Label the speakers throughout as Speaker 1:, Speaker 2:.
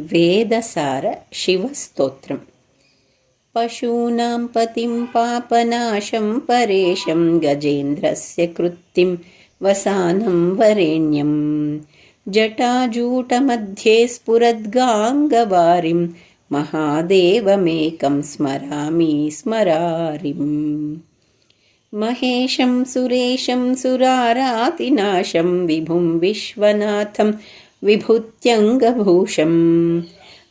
Speaker 1: वेदसार शिवस्तोत्रम्। पशूनां पतिं पापनाशं परेशं गजेन्द्रस्य कृत्तिं वसानं वरेण्यं जटाजूटमध्ये स्फुरद्गाङ्गवारिं महादेवमेकं स्मरामि स्मरारिम्। महेशं सुरेशं सुरारातिनाशं विभुं विश्वनाथं विभूत्यङ्गभूषम्।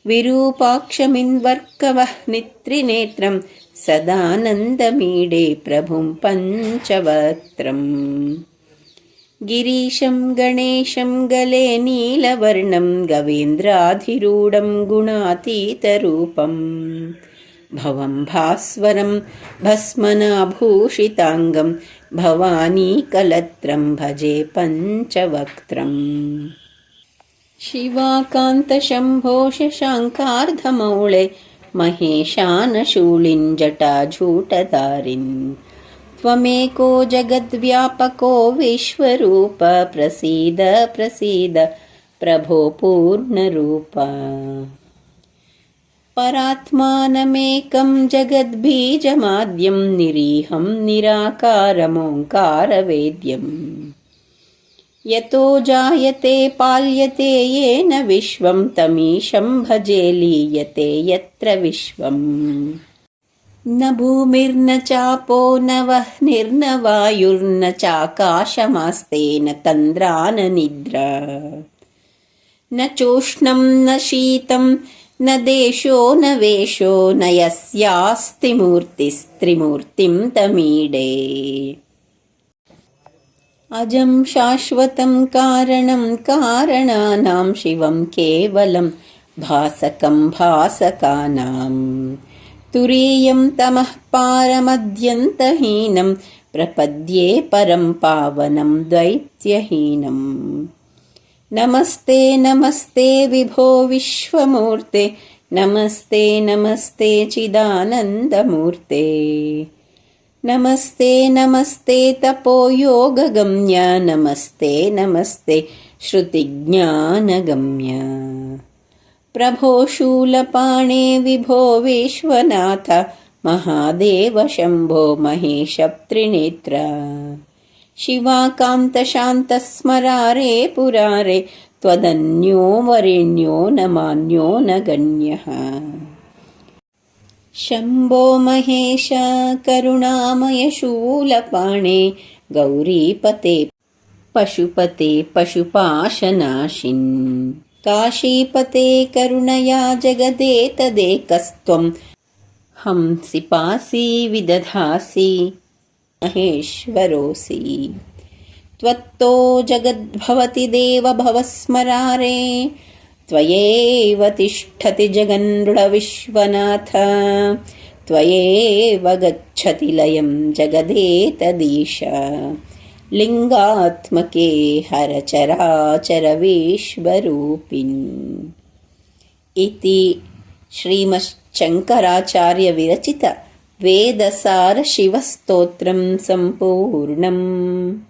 Speaker 1: विरूपाक्षमिन्वर्कवः नित्रिनेत्रं सदानन्दमीडे प्रभुं पञ्चवक्त्रम्। गिरीशं गणेशं गले नीलवर्णं गवेन्द्राधिरूढं गुणातीतरूपम्। भवं भास्वरं भस्मनाभूषिताङ्गं भवानीकलत्रं भजे पञ्चवक्त्रम् शिवाकान्तशम्भो शशाङ्कार्धमौळे महेशानशूलिञ्जटाझूटधारिन् त्वमेको जगद्व्यापको विश्वरूप प्रसीद प्रसीद प्रभो पूर्णरूप परात्मानमेकं जगद्बीजमाद्यं निरीहं निराकारमोङ्कारवेद्यम् यतो जायते पाल्यते येन विश्वं तमीशं भजे लीयते यत्र विश्वम्। न भूमिर्न चापो न वह्निर्न वायुर्न चाकाशमास्तेन तन्द्रा न निद्रा। न चोष्णं न शीतं न देशो न वेशो न यस्यास्ति मूर्तिस्त्रिमूर्तिं तमीडे अजं शाश्वतं कारणं कारणानां शिवं केवलं भासकं भासकानां। तुरीयं तमः पारमद्यन्तहीनं प्रपद्ये परं पावनं द्वैत्यहीनम् नमस्ते नमस्ते विभो विश्वमूर्ते नमस्ते नमस्ते चिदानन्दमूर्ते नमस्ते नमस्ते तपोयोगगम्य। नमस्ते नमस्ते श्रुतिज्ञानगम्य। प्रभो शूलपाणे विभो विश्वनाथ महादेव शम्भो महेशत्रिनेत्र शिवाकान्तशान्तस्मरारे पुरारे त्वदन्यो वरेण्यो न मान्यो न गण्यः शम्भो महेश करुणामय शूलपाणे गौरीपते पशुपते पशुपाशनाशिन्। काशीपते करुणया जगदेतदेकस्त्वं हंसि पासि विदधासि महेश्वरोऽसि। त्वत्तो जगद्भवति देवभवस्मरारे त्वयेव तिष्ठति जगन्नृढविश्वनाथ त्वयेव गच्छति लयं जगदेतदीश। लिङ्गात्मके हरचराचरविश्वरूपिन्। इति श्रीमश्शङ्कराचार्यविरचित वेदसारशिवस्तोत्रं सम्पूर्णम्